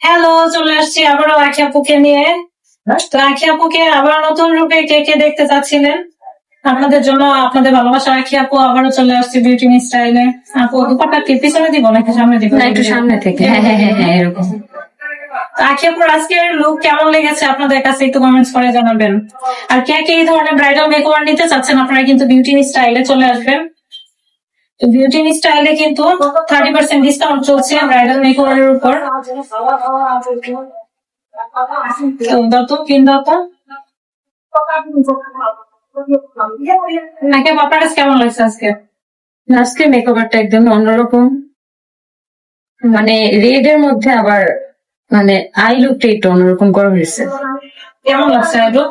Hello চলে আসছি আবারও আখি আপুকে নিয়ে। তো আখি আপুকে আবার নতুন রূপে কে কে দেখতে চাচ্ছিলেন? আপনাদের জন্য আপনাদের ভালোবাসা। আখি আপু আবারও চলে আসছে বিউটি স্টাইলে আপু দুপাটা কি পিছনে দিব নাকি সামনে দিব? না একটু সামনে থেকে। হ্যাঁ হ্যাঁ হ্যাঁ হ্যাঁ এরকম। আখি আপুর আজকের লুক কেমন লেগেছে আপনাদের কাছে একটু কমেন্টস করে জানাবেন। আর কে কে এই ধরনের ব্রাইডাল মেকওভার নিতে চাচ্ছেন আপনারা কিন্তু বিউটি স্টাইলে চলে আসবেন। বিউটি স্টাইলে কিন্তু থার্টি পার্সেন্ট ডিসকাউন্ট চলছে ব্রাইডাল মেকওভার এর উপর। তো দত পিন দত নাকি আপনার কাছে কেমন লাগছে আজকে? আজকে মেকওভারটা একদম অন্যরকম। মানে রেড এর মধ্যে আবার মানে আই লুকটা একটু অন্যরকম করা হয়েছে। কেমন লাগছে আইডো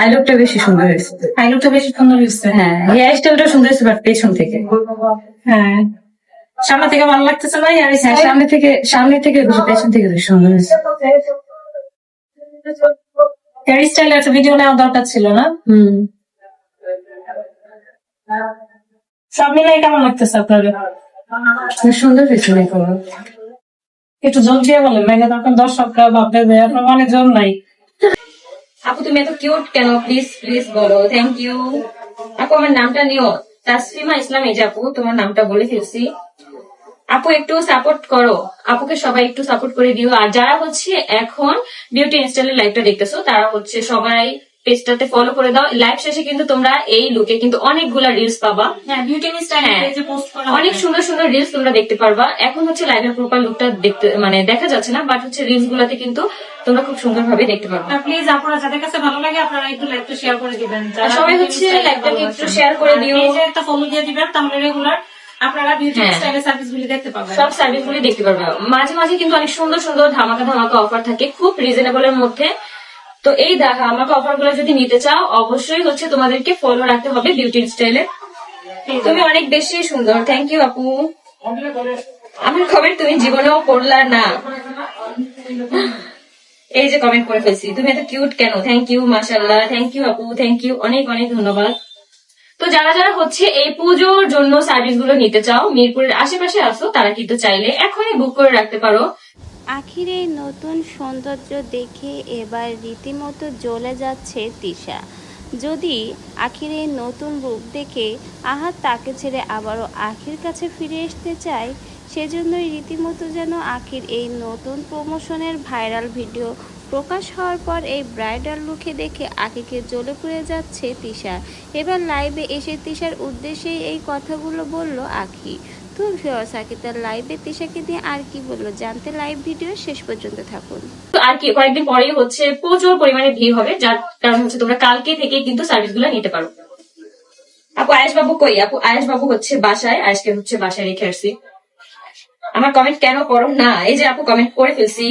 আই লুকটা বেশি সুন্দর হয়েছে। আইডোটা বেশি সুন্দর হয়েছে? হ্যাঁ হেয়ার স্টাইলটা সুন্দর হয়েছে বাট পেছন থেকে। হ্যাঁ। সামনে থেকে ভালো লাগতেছে না আর হ্যাঁ সামনে থেকে সামনে থেকে বেশি পেছন থেকে বেশি সুন্দর হয়েছে। হেয়ার স্টাইল একটা ভিডিও নেওয়া দরকার ছিল না? হম। সব মিলাই কেমন লাগতেছে আপনাদের? খুব সুন্দর হয়েছে মেকওভার একটু জল দিয়ে বলেন মানে তখন দর্শকরা ভাববে যে আপনার মনে জল নাই। আপু, তুমি এত কিউট কেন? প্লিজ প্লিজ বলো থ্যাংক ইউ আপু, আমার নামটা নিও। তাসফিমা ইসলাম এই আপু, তোমার নামটা বলে ফেলছি। আপু, একটু সাপোর্ট করো। আপুকে সবাই একটু সাপোর্ট করে দিও। আর যারা হচ্ছে এখন বিউটি ইনস্টাইলের লাইভটা দেখতেছো, তারা হচ্ছে সবাই পেজটাতে ফলো করে দাও। লাইভ শেষে কিন্তু তোমরা এই লুকে কিন্তু অনেকগুলা রিলস পাবা। হ্যাঁ বিউটি হ্যাঁ। যে পোস্ট করা অনেক সুন্দর সুন্দর রিলস তোমরা দেখতে পারবা। এখন হচ্ছে লাইভের প্রপার লুকটা দেখতে মানে দেখা যাচ্ছে না বাট হচ্ছে রিলস গুলাতে কিন্তু তোমরা খুব সুন্দর ভাবে দেখতে পারবা। প্লিজ আপনারা যাদের কাছে ভালো লাগে আপনারা একটু লাইভটা শেয়ার করে দিবেন। সবাই হচ্ছে লাইভটাকে একটু শেয়ার করে দিও। একটা ফলো দিয়ে দিবেন তাহলে রেগুলার আপনারা বিউটি হ্যাঁ। স্টাইলের সার্ভিস দেখতে পাবেন। সব সার্ভিস গুলি দেখতে পারবে। মাঝে মাঝে কিন্তু অনেক সুন্দর সুন্দর ধামাকা ধামাকা অফার থাকে। খুব রিজনেবল এর মধ্যে তো এই দেখা, আমাকে অফারগুলো যদি নিতে চাও, অবশ্যই হচ্ছে তোমাদেরকে ফলো রাখতে হবে বিউটি স্টাইলে তুমি অনেক বেশি সুন্দর থ্যাংক ইউ আপু। আমার কমেন্ট তুমি জীবনেও পড়লা না। এই যে কমেন্ট করে ফেলছি, তুমি এত কিউট কেন? থ্যাংক ইউ মাশাল্লাহ থ্যাংক ইউ আপু থ্যাংক ইউ অনেক অনেক ধন্যবাদ। তো যারা যারা হচ্ছে এই পুজোর জন্য সার্ভিসগুলো নিতে চাও, মিরপুরের আশেপাশে আসো তারা কিন্তু চাইলে এখনই বুক করে রাখতে পারো। আখির এই নতুন সৌন্দর্য দেখে এবার রীতিমতো জ্বলে যাচ্ছে তিশা। যদি আখির এই নতুন রূপ দেখে আহাত তাকে ছেড়ে আবারও আখির কাছে ফিরে আসতে চায়, সেজন্যই রীতিমতো যেন আখির এই নতুন প্রমোশনের ভাইরাল ভিডিও প্রকাশ হওয়ার পর এই ব্রাইডাল লুকে দেখে আখিকে জ্বলে পড়ে যাচ্ছে তিশা। এবার লাইভে এসে তিশার উদ্দেশ্যেই এই কথাগুলো বলল আখি। তো ভিউয়ার্স আকি তার লাইভে তিশাকে দিয়ে আর কি বলল জানতে লাইভ ভিডিও শেষ পর্যন্ত থাকুন। আর কি, কয়েকদিন পরেই হচ্ছে প্রচুর পরিমাণে ভিড় হবে, যার কারণ হচ্ছে তোমরা কালকে থেকে কিন্তু সার্ভিসগুলো নিতে পারো। আপু আয়েশ বাবু কই? আপু আয়েশ বাবু হচ্ছে বাসায়, আয়েশকে হচ্ছে বাসায় রেখে আসছি। আমার কমেন্ট কেন করো না? এই যে আপু কমেন্ট করে ফেলছি।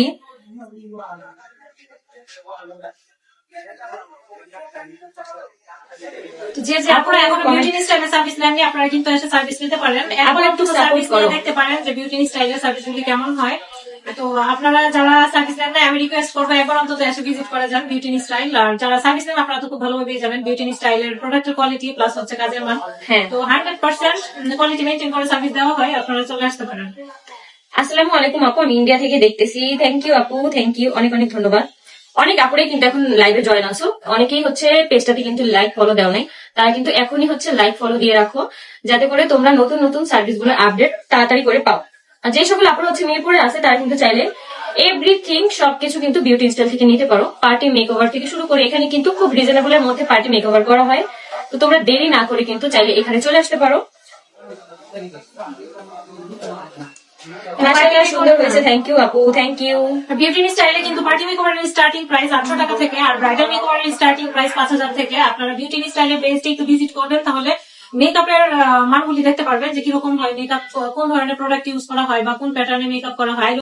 যে যে আপনারা এখন বিউটি স্টাইলের সার্ভিস আপনারা কিন্তু এসে সার্ভিস নিতে পারেন। এখন একটু সার্ভিস। দেখতে পারেন যে বিউটি স্টাইলের কেমন হয়। তো আপনারা যারা সার্ভিস নেন না আমি রিকোয়েস্ট করব একবার অন্তত এসে ভিজিট করে যান বিউটি স্টাইল আর যারা সার্ভিস নেন আপনারা তো খুব ভালোভাবে পেয়ে যাবেন বিউটি স্টাইলের প্রোডাক্টের কোয়ালিটি প্লাস হচ্ছে কাজের মান। হ্যাঁ। তো হান্ড্রেড পার্সেন্ট কোয়ালিটি মেনটেন করে সার্ভিস দেওয়া হয় আপনারা চলে আসতে পারেন। আসসালামু আলাইকুম আপু আমি ইন্ডিয়া থেকে দেখতেছি। থ্যাংক ইউ আপু থ্যাংক ইউ অনেক অনেক ধন্যবাদ। অনেক আপুরাই কিন্তু এখন লাইভে জয়েন আসো অনেকেই হচ্ছে পেজটাতে কিন্তু লাইক ফলো দেওয়া নাই। তারা কিন্তু এখনই হচ্ছে লাইক ফলো দিয়ে রাখো, যাতে করে তোমরা নতুন নতুন সার্ভিসগুলো আপডেট তাড়াতাড়ি করে পাও। আর যে সকল আপুরা হচ্ছে মিরপুরে আছে, তারা কিন্তু চাইলে এভরিথিং সবকিছু কিন্তু বিউটি স্টাইল থেকে নিতে পারো। পার্টি মেকওভার থেকে শুরু করে এখানে কিন্তু খুব রিজনেবল এর মধ্যে পার্টি মেকওভার করা হয়। তো তোমরা দেরি না করে কিন্তু চাইলে এখানে চলে আসতে পারো। স্টার্টিং প্রাইস আটশো টাকা থেকে আর স্টার্টিং প্রাইস পাঁচ হাজার থেকে। একটু ভিজিট করবেন, তাহলে মেকআপের মানগুলি দেখতে পারবেন যে কীরকম হয় মেকআপ কোন ধরনের প্রোডাক্ট ইউজ করা হয় বা কোন প্যাটার্নে মেকআপ করা হয়।